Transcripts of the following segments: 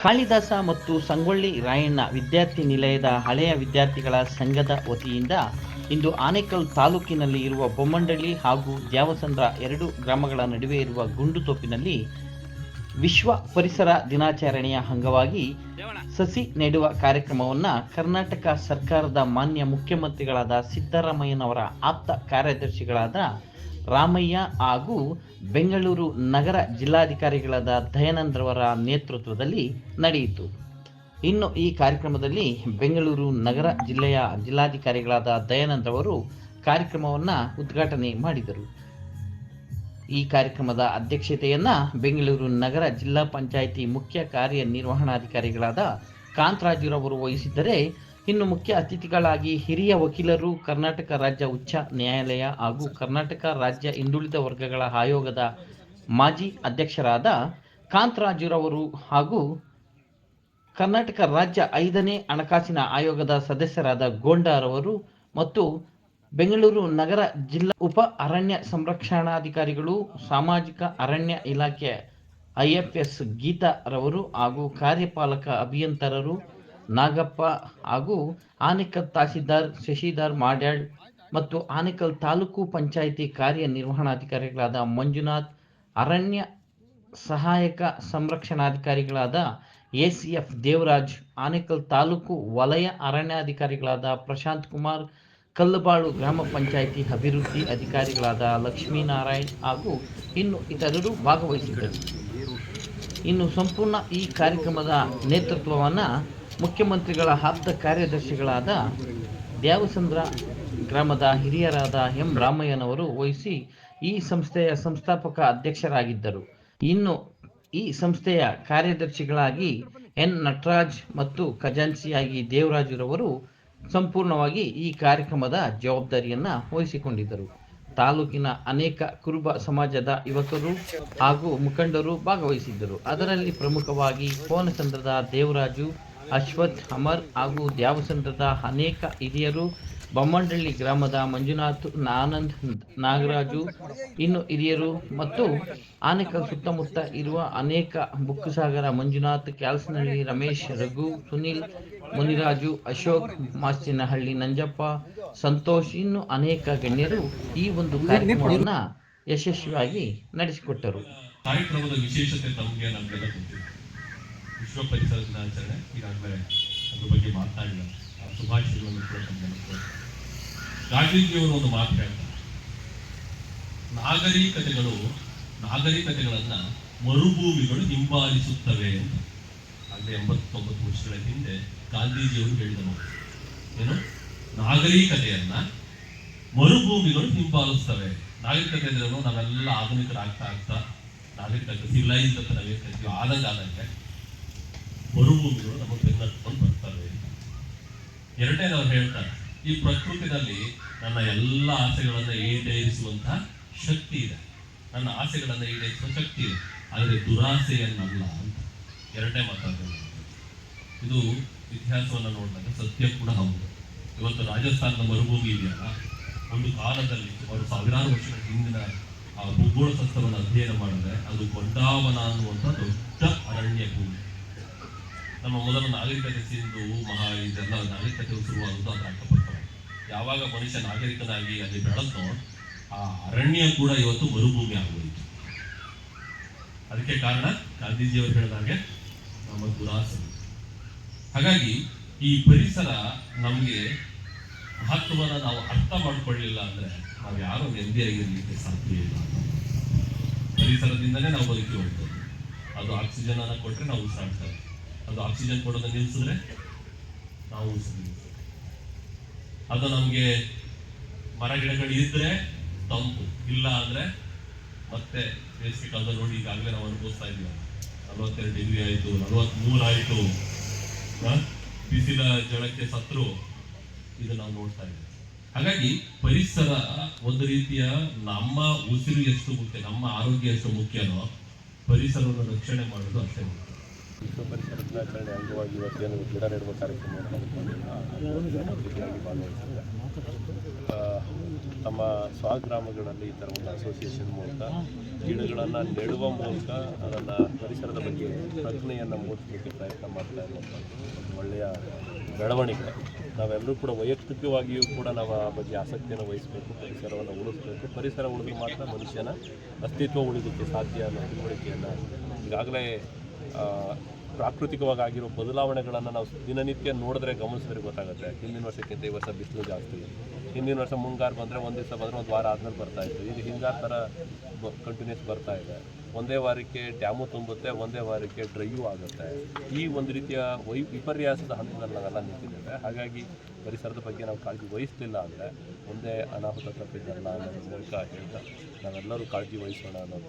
ಕಾಳಿದಾಸ ಮತ್ತು ಸಂಗೊಳ್ಳಿ ರಾಯಣ್ಣ ವಿದ್ಯಾರ್ಥಿ ನಿಲಯದ ಹಳೆಯ ವಿದ್ಯಾರ್ಥಿಗಳ ಸಂಘದ ವತಿಯಿಂದ ಇಂದು ಆನೇಕಲ್ ತಾಲೂಕಿನಲ್ಲಿ ಇರುವ ಬೊಮ್ಮಂಡಳ್ಳಿ ಹಾಗೂ ದ್ಯಾವಸಂದ್ರ ಎರಡು ಗ್ರಾಮಗಳ ನಡುವೆ ಇರುವ ಗುಂಡುತೋಪಿನಲ್ಲಿ ವಿಶ್ವ ಪರಿಸರ ದಿನಾಚರಣೆಯ ಅಂಗವಾಗಿ ಸಸಿ ನೆಡುವ ಕಾರ್ಯಕ್ರಮವನ್ನು ಕರ್ನಾಟಕ ಸರ್ಕಾರದ ಮಾನ್ಯ ಮುಖ್ಯಮಂತ್ರಿಗಳಾದ ಸಿದ್ದರಾಮಯ್ಯನವರ ಆಪ್ತ ಕಾರ್ಯದರ್ಶಿಗಳಾದ ರಾಮಯ್ಯ ಹಾಗೂ ಬೆಂಗಳೂರು ನಗರ ಜಿಲ್ಲಾಧಿಕಾರಿಗಳಾದ ದಯಾನಂದ್ರವರ ನೇತೃತ್ವದಲ್ಲಿ ನಡೆಯಿತು. ಇನ್ನು ಈ ಕಾರ್ಯಕ್ರಮದಲ್ಲಿ ಬೆಂಗಳೂರು ನಗರ ಜಿಲ್ಲೆಯ ಜಿಲ್ಲಾಧಿಕಾರಿಗಳಾದ ದಯಾನಂದ್ರವರು ಕಾರ್ಯಕ್ರಮವನ್ನು ಉದ್ಘಾಟನೆ ಮಾಡಿದರು. ಈ ಕಾರ್ಯಕ್ರಮದ ಅಧ್ಯಕ್ಷತೆಯನ್ನು ಬೆಂಗಳೂರು ನಗರ ಜಿಲ್ಲಾ ಪಂಚಾಯಿತಿ ಮುಖ್ಯ ಕಾರ್ಯನಿರ್ವಹಣಾಧಿಕಾರಿಗಳಾದ ಕಾಂತರಾಜುರವರು ವಹಿಸಿದ್ದರೆ ಇನ್ನು ಮುಖ್ಯ ಅತಿಥಿಗಳಾಗಿ ಹಿರಿಯ ವಕೀಲರು, ಕರ್ನಾಟಕ ರಾಜ್ಯ ಉಚ್ಚ ನ್ಯಾಯಾಲಯ ಹಾಗೂ ಕರ್ನಾಟಕ ರಾಜ್ಯ ಹಿಂದುಳಿದ ವರ್ಗಗಳ ಆಯೋಗದ ಮಾಜಿ ಅಧ್ಯಕ್ಷರಾದ ಕಾಂತರಾಜುರವರು ಹಾಗೂ ಕರ್ನಾಟಕ ರಾಜ್ಯ ಐದನೇ ಹಣಕಾಸಿನ ಆಯೋಗದ ಸದಸ್ಯರಾದ ಗೋಂಡಾರವರು ಮತ್ತು ಬೆಂಗಳೂರು ನಗರ ಜಿಲ್ಲಾ ಉಪ ಅರಣ್ಯ ಸಂರಕ್ಷಣಾಧಿಕಾರಿಗಳು, ಸಾಮಾಜಿಕ ಅರಣ್ಯ ಇಲಾಖೆ ಐಎಫ್ಎಸ್ ಗೀತಾರವರು ಹಾಗೂ ಕಾರ್ಯಪಾಲಕ ಅಭಿಯಂತರರು ನಾಗಪ್ಪ ಹಾಗೂ ಆನೇಕಲ್ ತಹಸೀಲ್ದಾರ್ ಶಶಿಧರ್ ಮಾಡ್ಯಾಳ್ ಮತ್ತು ಆನೇಕಲ್ ತಾಲೂಕು ಪಂಚಾಯಿತಿ ಕಾರ್ಯನಿರ್ವಹಣಾಧಿಕಾರಿಗಳಾದ ಮಂಜುನಾಥ್, ಅರಣ್ಯ ಸಹಾಯಕ ಸಂರಕ್ಷಣಾಧಿಕಾರಿಗಳಾದ ಎಸಿಎಫ್ ದೇವರಾಜ್, ಆನೇಕಲ್ ತಾಲೂಕು ವಲಯ ಅರಣ್ಯಾಧಿಕಾರಿಗಳಾದ ಪ್ರಶಾಂತ್ ಕುಮಾರ್, ಕಲ್ಲುಬಾಳು ಗ್ರಾಮ ಪಂಚಾಯಿತಿ ಅಭಿವೃದ್ಧಿ ಅಧಿಕಾರಿಗಳಾದ ಲಕ್ಷ್ಮೀನಾರಾಯಣ್ ಹಾಗೂ ಇನ್ನು ಇತರರು ಭಾಗವಹಿಸಿದ್ದರು. ಇನ್ನು ಸಂಪೂರ್ಣ ಈ ಕಾರ್ಯಕ್ರಮದ ನೇತೃತ್ವವನ್ನು ಮುಖ್ಯಮಂತ್ರಿಗಳ ಆಪ್ತ ಕಾರ್ಯದರ್ಶಿಗಳಾದ ದ್ಯಾವಸಂದ್ರ ಗ್ರಾಮದ ಹಿರಿಯರಾದ ಎಂ ರಾಮಯ್ಯನವರು ವಹಿಸಿ ಈ ಸಂಸ್ಥೆಯ ಸಂಸ್ಥಾಪಕ ಅಧ್ಯಕ್ಷರಾಗಿದ್ದರು. ಇನ್ನು ಈ ಸಂಸ್ಥೆಯ ಕಾರ್ಯದರ್ಶಿಗಳಾಗಿ ಎನ್ ನಟರಾಜ್ ಮತ್ತು ಖಜಾನ್ಸಿಯಾಗಿ ದೇವರಾಜುರವರು ಸಂಪೂರ್ಣವಾಗಿ ಈ ಕಾರ್ಯಕ್ರಮದ ಜವಾಬ್ದಾರಿಯನ್ನು ವಹಿಸಿಕೊಂಡಿದ್ದರು. ತಾಲೂಕಿನ ಅನೇಕ ಕುರುಬ ಸಮಾಜದ ಯುವಕರು ಹಾಗೂ ಮುಖಂಡರು ಭಾಗವಹಿಸಿದ್ದರು. ಅದರಲ್ಲಿ ಪ್ರಮುಖವಾಗಿ ಕೋನಸಂದ್ರದ ದೇವರಾಜು ಅಶ್ವಥ್ ಅಮರ್ ಹಾಗೂ ದ್ಯಾವಸಂದ್ರದ ಅನೇಕ ಹಿರಿಯರು ಬೊಮ್ಮಂಡಳ್ಳಿ ಗ್ರಾಮದ ಮಂಜುನಾಥ್ ಆನಂದ್ ನಾಗರಾಜು ಇನ್ನು ಹಿರಿಯರು ಮತ್ತು ಆನೇಕಲ್ ಸುತ್ತಮುತ್ತ ಇರುವ ಅನೇಕ ಬುಕ್ಕುಸಾಗರ ಮಂಜುನಾಥ್, ಕ್ಯಾಲ್ಸನಹಳ್ಳಿ ರಮೇಶ್, ರಘು, ಸುನಿಲ್, ಮುನಿರಾಜು, ಅಶೋಕ್, ಮಾಸ್ತಿನಹಳ್ಳಿ ನಂಜಪ್ಪ, ಸಂತೋಷ್ ಇನ್ನು ಅನೇಕ ಗಣ್ಯರು ಈ ಒಂದು ಕಾರ್ಯಕ್ರಮವನ್ನು ಯಶಸ್ವಿಯಾಗಿ ನಡೆಸಿಕೊಟ್ಟರು. ಕಾರ್ಯಕ್ರಮದ ವಿಶೇಷತೆ ವಿಶ್ವ ಪರಿಸರ ದಿನಾಚರಣೆ ಈಗಾಗಲೇ ಅದ್ರ ಬಗ್ಗೆ ಮಾತನಾಡಿಲ್ಲ ಆ ಶುಭಾಶಯಗಳನ್ನು ಕೂಡ ಗಾಂಧೀಜಿಯವರು ಒಂದು ಮಾತು ಹೇಳ್ತಾರೆ. ನಾಗರಿಕತೆಗಳು, ನಾಗರಿಕತೆಗಳನ್ನ ಮರುಭೂಮಿಗಳು ಹಿಂಬಾಲಿಸುತ್ತವೆ ಅಂತ. ಆಗಲೇ ಎಂಬತ್ತೊಂಬತ್ತು ವರ್ಷಗಳ ಹಿಂದೆ ಗಾಂಧೀಜಿಯವರು ಹೇಳಿದ ಏನು? ನಾಗರಿಕತೆಯನ್ನ ಮರುಭೂಮಿಗಳು ಹಿಂಬಾಲಿಸ್ತವೆ ನಾಗರಿಕತೆ ಅಂದ್ರೆ ನಾವೆಲ್ಲ ಆಧುನಿಕರಾಗ್ತಾ ಆಗ್ತಾ, ನಾಗರಿಕತೆ ಸಿವಿಲೈಸ್ ಅಂತ ನಾವು ಆದಂಗೆ ಮರುಭೂಮಿಗಳು ನಮ್ಮ ಬೆನ್ನಟ್ಕೊಂಡು ಎರಡನೇ ಅವ್ರು ಹೇಳ್ತಾರೆ, ಈ ಪ್ರಕೃತಿನಲ್ಲಿ ನನ್ನ ಎಲ್ಲ ಆಸೆಗಳನ್ನು ಈಡೇರಿಸುವಂತಹ ಶಕ್ತಿ ಇದೆ. ನನ್ನ ಆಸೆಗಳನ್ನ ಈಡೇರಿಸುವ ಶಕ್ತಿ ಇದೆ. ಆದರೆ ದುರಾಸೆಯನ್ನಲ್ಲ ಅಂತ ಎರಡನೇ ಮಾತಾಡ್ತಾರೆ ಇದು ಇತಿಹಾಸವನ್ನು ನೋಡಿದಾಗ ಸತ್ಯ ಕೂಡ ಹೌದು. ಇವತ್ತು ರಾಜಸ್ಥಾನದ ಮರುಭೂಮಿ ಇದೆಯಲ್ಲ, ಒಂದು ಕಾಲದಲ್ಲಿ ಸುಮಾರು ಸಾವಿರಾರು ವರ್ಷಗಳ ಹಿಂದಿನ ಆ ಭೂಗೋಳ ಸತ್ವವನ್ನು ಅಧ್ಯಯನ ಮಾಡಿದ್ರೆ ಅದು ಗೊಂಡಾವನ ಅನ್ನುವಂಥ ದೊಡ್ಡ ಅರಣ್ಯ ಭೂಮಿ. ನಮ್ಮ ಮೊದಲ ನಾಗರಿಕತೆ ಮಹಾ ಇದೆಲ್ಲ ನಾಗರಿಕತೆ ಶುರುವಾಗುವುದು ಅದರ ಯಾವಾಗ ಮನುಷ್ಯ ನಾಗರಿಕನಾಗಿ ಅಲ್ಲಿ ಬೆಳೆದೋ ಆ ಅರಣ್ಯ ಕೂಡ ಇವತ್ತು ಮರುಭೂಮಿ ಆಗೋಯಿತು. ಅದಕ್ಕೆ ಕಾರಣ ಗಾಂಧೀಜಿಯವರು ಹೇಳಿದಾಗೆ ನಮ್ಮ ದುರಾಸೆ. ಹಾಗಾಗಿ ಈ ಪರಿಸರ ನಮಗೆ ಮಹತ್ವವನ್ನು ನಾವು ಅರ್ಥ ಮಾಡ್ಕೊಳ್ಳಿಲ್ಲ ಅಂದ್ರೆ ನಾವು ಯಾರು ನೆಮ್ಮದಿಯಾಗಿರ್ಲಿಕ್ಕೆ ಸಾಧ್ಯ ಇಲ್ಲ. ಪರಿಸರದಿಂದಲೇ ನಾವು ಬದುಕಿ ಹೋಗ್ತೇವೆ ಅದು ಆಕ್ಸಿಜನ್ ಅನ್ನ ಕೊಟ್ರೆ ನಾವು ಉಸಿರಾಡ್ತೇವೆ ಅದು ಆಕ್ಸಿಜನ್ ಕೊಡೋದನ್ನು ನಿಲ್ಲಿಸಿದ್ರೆ ನಾವು ಅದು ನಮಗೆ ಮರ ಗಿಡಗಳು ಇದ್ರೆ ತಂಪು, ಇಲ್ಲ ಅಂದ್ರೆ ಮತ್ತೆ ಬೇಸಿಗೆ ಕಾಲದಲ್ಲಿ ನೋಡಿ ಈಗಾಗಲೇ ನಾವು ಅನುಭವಿಸ್ತಾ ಇದೀವಿ ನಲವತ್ತೆರಡು ಡಿಗ್ರಿ ಆಯಿತು, ನಲವತ್ಮೂರು ಆಯಿತು ಬಿಸಿಲ ಜಳಕ್ಕೆ ಸತ್ರು, ಇದು ನಾವು ನೋಡ್ತಾ ಇದ್ದೀವಿ. ಹಾಗಾಗಿ ಪರಿಸರ ಒಂದು ರೀತಿಯ ನಮ್ಮ ಉಸಿರು ಎಷ್ಟು ಮುಖ್ಯ, ನಮ್ಮ ಆರೋಗ್ಯ ಎಷ್ಟು ಮುಖ್ಯನೋ ಪರಿಸರವನ್ನು ರಕ್ಷಣೆ ಮಾಡೋದು ಅಷ್ಟೇ ಮುಖ್ಯ. ದಿನಾಚರಣೆ ಅಂಗವಾಗಿ ಇವತ್ತೇನು ಗಿಡ ನೆಡುವ ಕಾರ್ಯಕ್ರಮ ತಮ್ಮ ಸ್ವಗ್ರಾಮಗಳಲ್ಲಿ ಈ ಥರ ಒಂದು ಅಸೋಸಿಯೇಷನ್ ಮೂಲಕ ಗಿಡಗಳನ್ನು ನೆಡುವ ಮೂಲಕ ಅದನ್ನು ಪರಿಸರದ ಬಗ್ಗೆ ಪ್ರಜ್ಞೆಯನ್ನು ಮೂಡಿಸಲಿಕ್ಕೆ ಪ್ರಯತ್ನ ಮಾಡ್ತಾ ಇರುವಂಥದ್ದು ಒಂದು ಒಳ್ಳೆಯ ಬೆಳವಣಿಗೆ. ನಾವೆಲ್ಲರೂ ಕೂಡ ವೈಯಕ್ತಿಕವಾಗಿಯೂ ಕೂಡ ನಾವು ಆ ಬಗ್ಗೆ ಆಸಕ್ತಿಯನ್ನು ವಹಿಸಬೇಕು, ಪರಿಸರವನ್ನು ಉಳಿಸಬೇಕು. ಪರಿಸರ ಉಳಿದು ಮಾತ್ರ ಮನುಷ್ಯನ ಅಸ್ತಿತ್ವ ಉಳಿದಕ್ಕೆ ಸಾಧ್ಯ ಅನ್ನೋ ತಿಳುವಳಿಕೆಯನ್ನು ಈಗಾಗಲೇ ಪ್ರಾಕೃತಿಕವಾಗಿ ಆಗಿರೋ ಬದಲಾವಣೆಗಳನ್ನು ನಾವು ದಿನನಿತ್ಯ ನೋಡಿದ್ರೆ ಗಮನಿಸಿದ್ರೆ ಗೊತ್ತಾಗುತ್ತೆ. ಹಿಂದಿನ ವರ್ಷಕ್ಕಿಂತ ಈ ವರ್ಷ ಬಿಸಿಲು ಜಾಸ್ತಿ. ಹಿಂದಿನ ವರ್ಷ ಮುಂಗಾರು ಬಂದರೆ ಒಂದು ದಿವಸ ಬಂದರೆ ಒಂದು ವಾರ ಆದ್ಮೇಲೆ ಬರ್ತಾ ಇತ್ತು. ಈಗ ಹಿಂಗಾರು ಥರ ಕಂಟಿನ್ಯೂಸ್ ಬರ್ತಾ ಇದೆ. ಒಂದೇ ವಾರಕ್ಕೆ ಡ್ಯಾಮು ತುಂಬುತ್ತೆ, ಒಂದೇ ವಾರಕ್ಕೆ ಡ್ರೈಯೂ ಆಗುತ್ತೆ. ಈ ಒಂದು ರೀತಿಯ ವೈ, ವಿಪರ್ಯಾಸದ ಹಂತದಲ್ಲಿ ನಾವೆಲ್ಲ ನಿಂತಿದ್ದೇವೆ. ಹಾಗಾಗಿ ಪರಿಸರದ ಬಗ್ಗೆ ನಾವು ಕಾಳಜಿ ವಹಿಸಲಿಲ್ಲ ಅಂದರೆ ಒಂದೇ ಅನಾಹುತ ತಪ್ಪಿದ್ದಲ್ಲ ಅನ್ನೋದ್ರ ಮೂಲಕ ಹೇಳ್ತಾ ನಾವೆಲ್ಲರೂ ಕಾಳಜಿ ವಹಿಸೋಣ ಅನ್ನೋದು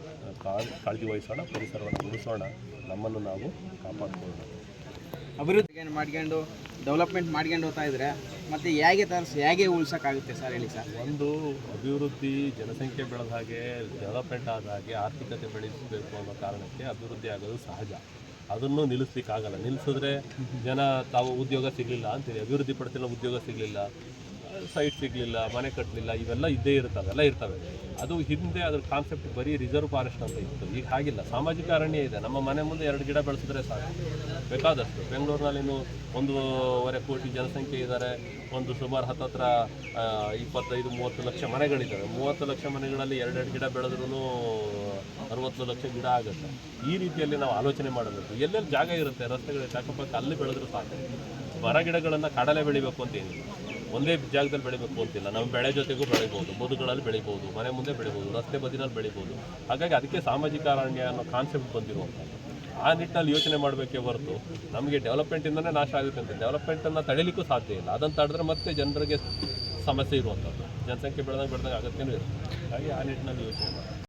ಕಾಳಜಿ ವಹಿಸೋಣ, ಪರಿಸರವನ್ನು ಉಳಿಸೋಣ. ನಮ್ಮನ್ನು ನಾವು ಕಾಪಾಡ್ಕೊಳ್ಳೋಣ. ಅಭಿವೃದ್ಧಿ ಮಾಡ್ಕೊಂಡು ಡೆವಲಪ್ಮೆಂಟ್ ಮಾಡ್ಕೊಂಡು ಹೋಗ್ತಾ ಇದ್ರೆ ಮತ್ತೆ ಹೇಗೆ ತರಿಸಿ, ಹೇಗೆ ಉಳ್ಸೋಕ್ಕಾಗುತ್ತೆ ಸರ್ ಹೇಳಿ ಸರ್? ಒಂದು ಅಭಿವೃದ್ಧಿ ಜನಸಂಖ್ಯೆ ಬೆಳೆದ ಹಾಗೆ ಡೆವಲಪ್ಮೆಂಟ್ ಆದ ಹಾಗೆ ಆರ್ಥಿಕತೆ ಬೆಳೆಸಬೇಕು ಅನ್ನೋ ಕಾರಣಕ್ಕೆ ಅಭಿವೃದ್ಧಿ ಆಗೋದು ಸಹಜ. ಅದನ್ನು ನಿಲ್ಲಿಸ್ಲಿಕ್ಕಾಗಲ್ಲ. ನಿಲ್ಲಿಸಿದ್ರೆ ಜನ ತಾವು ಉದ್ಯೋಗ ಸಿಗಲಿಲ್ಲ ಅಂತೀರಿ ಅಭಿವೃದ್ಧಿ ಪಡಿಸಿಲ್ಲ ಉದ್ಯೋಗ ಸಿಗಲಿಲ್ಲ. ಸೈಟ್ ಸಿಗಲಿಲ್ಲ, ಮನೆ ಕಟ್ಟಲಿಲ್ಲ ಇವೆಲ್ಲ ಇದ್ದೇ ಇರ್ತವೆ, ಎಲ್ಲ ಇರ್ತವೆ. ಅದು ಹಿಂದೆ ಅದ್ರ ಕಾನ್ಸೆಪ್ಟ್ ಬರೀ ರಿಸರ್ವ್ ಫಾರೆಸ್ಟ್ ಅಂತ ಇತ್ತು. ಈಗ ಹಾಗಿಲ್ಲ. ಸಾಮಾಜಿಕ ಅರಣ್ಯ ಇದೆ. ನಮ್ಮ ಮನೆ ಮುಂದೆ ಎರಡು ಗಿಡ ಬೆಳೆಸಿದ್ರೆ ಸಾಕು. ಬೇಕಾದಷ್ಟು. ಬೆಂಗಳೂರಿನಲ್ಲಿ ಒಂದೂವರೆ ಕೋಟಿ ಜನಸಂಖ್ಯೆ ಇದ್ದಾರೆ. ಒಂದು ಸುಮಾರು ಹತ್ತತ್ರ ಇಪ್ಪತ್ತೈದು, ಮೂವತ್ತು ಲಕ್ಷ ಮನೆಗಳಿದ್ದಾವೆ. ಮೂವತ್ತು ಲಕ್ಷ ಮನೆಗಳಲ್ಲಿ ಎರಡೆರಡು ಗಿಡ ಬೆಳೆದ್ರೂ ಅರವತ್ತು ಲಕ್ಷ ಗಿಡ ಆಗುತ್ತೆ. ಈ ರೀತಿಯಲ್ಲಿ ನಾವು ಆಲೋಚನೆ ಮಾಡಬೇಕು. ಎಲ್ಲೆಲ್ಲಿ ಜಾಗ ಇರುತ್ತೆ ರಸ್ತೆಗಳ ಚಾಕಪಕ್ಕ ಅಲ್ಲಿ ಬೆಳೆದ್ರೂ ಸಾಕು. ಮರ ಗಿಡಗಳನ್ನು ಕಡಲೆ ಬೆಳಿಬೇಕು ಅಂತ ಏನಿಲ್ಲ. ಒಂದೇ ಜಾಗದಲ್ಲಿ ಬೆಳಿಬೇಕು ಅಂತಿಲ್ಲ. ನಾವು ಬೆಳೆ ಜೊತೆಗೂ ಬೆಳಿಬೋದು ಬದುಗಳಲ್ಲಿ ಬೆಳಿಬೋದು, ಮನೆ ಮುಂದೆ ಬೆಳಿಬೋದು, ರಸ್ತೆ ಬದಿನಲ್ಲಿ ಬೆಳಿಬೋದು. ಹಾಗಾಗಿ ಅದಕ್ಕೆ ಸಾಮಾಜಿಕ ಅರಣ್ಯ ಅನ್ನೋ ಕಾನ್ಸೆಪ್ಟ್ ಬಂದಿರುವಂಥದ್ದು. ಆ ನಿಟ್ಟಿನಲ್ಲಿ ಯೋಚನೆ ಮಾಡಬೇಕೇ ಹೊರತು ನಮಗೆ ಡೆವಲಪ್ಮೆಂಟಿಂದನೇ ನಾಶ ಆಗುತ್ತೆ ಅಂತ. ಡೆವಲಪ್ಮೆಂಟನ್ನು ತಡಿಲಿಕ್ಕೂ ಸಾಧ್ಯ ಇಲ್ಲ. ಅದನ್ನು ತಡೆದ್ರೆ ಮತ್ತೆ ಜನರಿಗೆ ಸಮಸ್ಯೆ ಇರುವಂಥದ್ದು. ಜನಸಂಖ್ಯೆ ಬೆಳೆದಾಗ ಬೆಳೆದಾಗ ಅಗತ್ಯನೂ ಇರುತ್ತೆ. ಹಾಗಾಗಿ ಆ ನಿಟ್ಟಿನಲ್ಲಿ ಯೋಚನೆ ಮಾಡಿ.